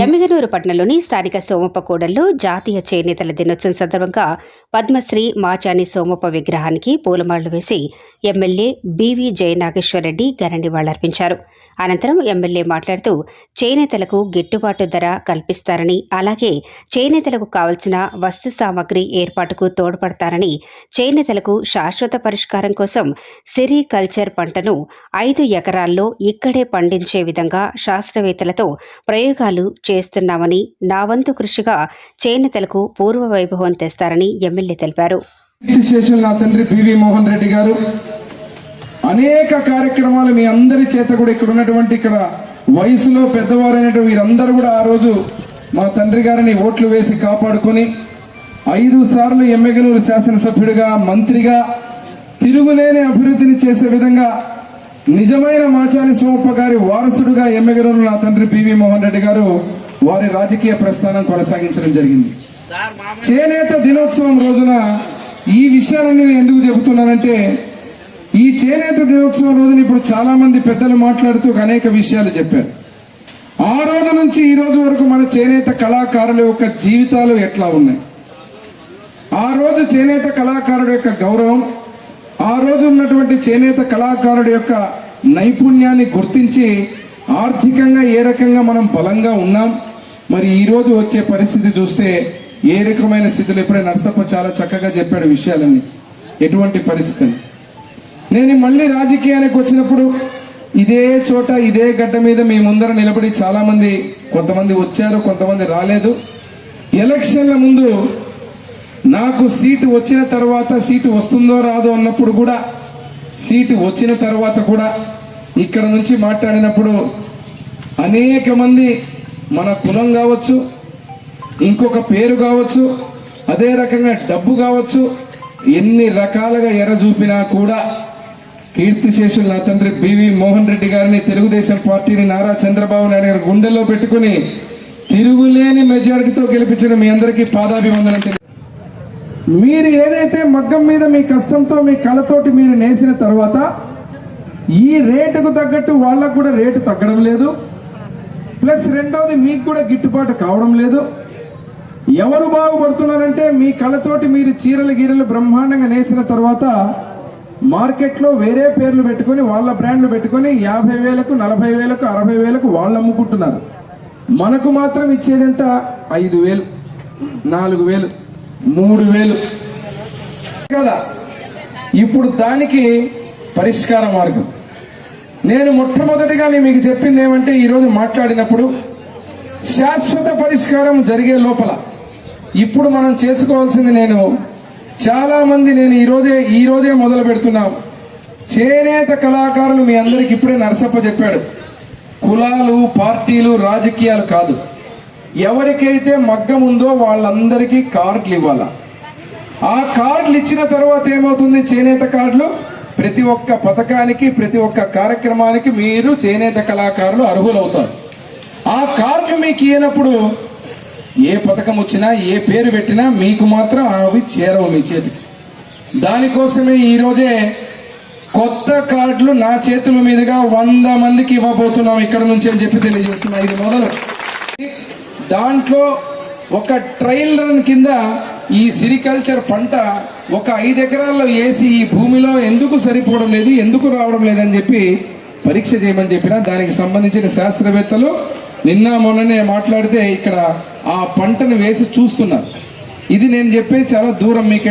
ఎమ్మిగనూరు పట్టణంలోని స్థానిక సోమప్ప కూడల్లో జాతీయ చేనేతల దినోత్సవం సందర్భంగా పద్మశ్రీ మాచాని సోమప్ప విగ్రహానికి పూలమాళ్ళు వేసి ఎమ్మెల్యే బీవీ జయనాగేశ్వరరెడ్డి ఘన నివాళులర్పించారు. అనంతరం ఎమ్మెల్యే మాట్లాడుతూ చేనేతలకు గిట్టుబాటు ధర కల్పిస్తారని అలాగే చేనేతలకు కావలసిన వస్తు సామగ్రి ఏర్పాటుకు తోడ్పడతారని చేనేతలకు శాశ్వత పరిష్కారం కోసం సిరీ కల్చర్ పంటను ఐదు ఎకరాల్లో ఇక్కడే పండించే విధంగా శాస్త్రవేత్తలతో ప్రయోగాలు చేస్తున్నామని నా వంతు కృషిగా చేనేతలకు పూర్వ వైభవం తెస్తారని ఎమ్మెల్యే తెలిపారు. తండ్రి పివి మోహన్ రెడ్డి గారు అనేక కార్యక్రమాలు మీ అందరి చేత కూడా ఇక్కడ ఉన్నటువంటి ఇక్కడ వయసులో పెద్దవారైనటువంటి వీరందరూ కూడా ఆ రోజు మా తండ్రి గారిని ఓట్లు వేసి కాపాడుకొని ఐదు సార్లు ఎమ్మెగనూరు శాసనసభ్యుడిగా మంత్రిగా తిరుగులేని అభివృద్ధిని చేసే విధంగా నిజమైన మాచాని సోమప్ప గారి వారసుడుగా ఎమ్మెగనూరు నా తండ్రి పివి మోహన్ రెడ్డి గారు వారి రాజకీయ ప్రస్థానం కొనసాగించడం జరిగింది. చేనేత దినోత్సవం రోజున ఈ విషయాలన్నీ నేను ఎందుకు చెబుతున్నానంటే ఈ చేనేత దినోత్సవం రోజున ఇప్పుడు చాలా మంది పెద్దలు మాట్లాడుతూ అనేక విషయాలు చెప్పారు. ఆ రోజు నుంచి ఈ రోజు వరకు మన చేనేత కళాకారుల యొక్క జీవితాలు ఎట్లా ఉన్నాయి? ఆ రోజు చేనేత కళాకారుడు యొక్క గౌరవం ఆ రోజు ఉన్నటువంటి చేనేత కళాకారుడు యొక్క నైపుణ్యాన్ని గుర్తించి ఆర్థికంగా ఏ రకంగా మనం బలంగా ఉన్నాం మరి ఈరోజు వచ్చే పరిస్థితి చూస్తే ఏ రకమైన స్థితిలో ఇప్పుడే నర్సప్ప చాలా చక్కగా చెప్పాడు విషయాలన్నీ. ఎటువంటి పరిస్థితి? నేను మళ్ళీ రాజకీయానికి వచ్చినప్పుడు ఇదే చోట ఇదే గడ్డ మీద మీ ముందర నిలబడి చాలామంది కొంతమంది వచ్చారు కొంతమంది రాలేదు. ఎలక్షన్ల ముందు నాకు సీటు వచ్చిన తర్వాత సీటు వస్తుందో రాదో అన్నప్పుడు కూడా సీటు వచ్చిన తర్వాత కూడా ఇక్కడ నుంచి మాట్లాడినప్పుడు అనేక మంది మన కులం కావచ్చు ఇంకొక పేరు కావచ్చు అదే రకంగా డబ్బు కావచ్చు ఎన్ని రకాలుగా ఎర చూపినా కూడా కీర్తిశేషులు నా తండ్రి బివి మోహన్ రెడ్డి గారిని తెలుగుదేశం పార్టీని నారా చంద్రబాబు నాయుడు గారి గుండెల్లో పెట్టుకుని తిరుగులేని మెజారిటీతో గెలిపించిన మీ అందరికీ పాదాభివందనం మీరు ఏదైతే మగ్గం మీద మీ కష్టంతో మీ కళతోటి మీరు నేసిన తర్వాత ఈ రేటుకు తగ్గట్టు వాళ్ళకు కూడా రేటు తగ్గడం లేదు. ప్లస్ రెండవది మీకు కూడా గిట్టుబాటు కావడం లేదు. ఎవరు బాగుపడుతున్నారంటే మీ కళతోటి మీరు చీరలు గీరలు బ్రహ్మాండంగా నేసిన తర్వాత మార్కెట్లో వేరే పేర్లు పెట్టుకొని వాళ్ళ బ్రాండ్లు పెట్టుకొని యాభై వేలకు నలభై వేలకు అరవై వేలకు వాళ్ళు అమ్ముకుంటున్నారు. మనకు మాత్రం ఇచ్చేదంత? ఐదు వేలు నాలుగు వేలు మూడు వేలు. కదా? ఇప్పుడు దానికి పరిష్కార మార్గం. నేను మొట్టమొదటిగా నేను మీకు చెప్పింది ఏమంటే ఈరోజు మాట్లాడినప్పుడు శాశ్వత పరిష్కారం జరిగే లోపల. ఇప్పుడు మనం చేసుకోవాల్సింది నేను చాలా మంది నేను ఈరోజే ఈరోజే మొదలు పెడుతున్నాం. చేనేత కళాకారులు మీ అందరికి ఇప్పుడే నరసప్ప చెప్పాడు. కులాలు పార్టీలు రాజకీయాలు కాదు. ఎవరికైతే మగ్గం ఉందో వాళ్ళందరికీ కార్డులు ఇవ్వాలా? ఆ కార్డులు ఇచ్చిన తర్వాత ఏమవుతుంది? చేనేత కార్డులు ప్రతి ఒక్క పథకానికి ప్రతి ఒక్క కార్యక్రమానికి మీరు చేనేత కళాకారులు అర్హులవుతారు. ఆ కార్డులు మీకు ఇవ్వనప్పుడు ఏ పథకం వచ్చినా ఏ పేరు పెట్టినా మీకు మాత్రం అవి చేరవు మీ చేతి దానికోసమే ఈరోజే కొత్త కార్డులు నా చేతుల మీదుగా వంద మందికి ఇవ్వబోతున్నాం ఇక్కడ నుంచి అని చెప్పి తెలియజేస్తున్నా ఇది మొదలు దాంట్లో ఒక ట్రయల్ రన్ కింద ఈ సిరికల్చర్ పంట ఒక ఐదు ఎకరాల్లో వేసి ఈ భూమిలో ఎందుకు సరిపోవడం లేదు ఎందుకు రావడం లేదని చెప్పి పరీక్ష చేయమని చెప్పిన దానికి సంబంధించిన శాస్త్రవేత్తలు నిన్న మొన్ననే మాట్లాడితే ఇక్కడ ఆ పంటను వేసి చూస్తున్నారు. ఇది నేను చెప్పేది చాలా దూరం మీకు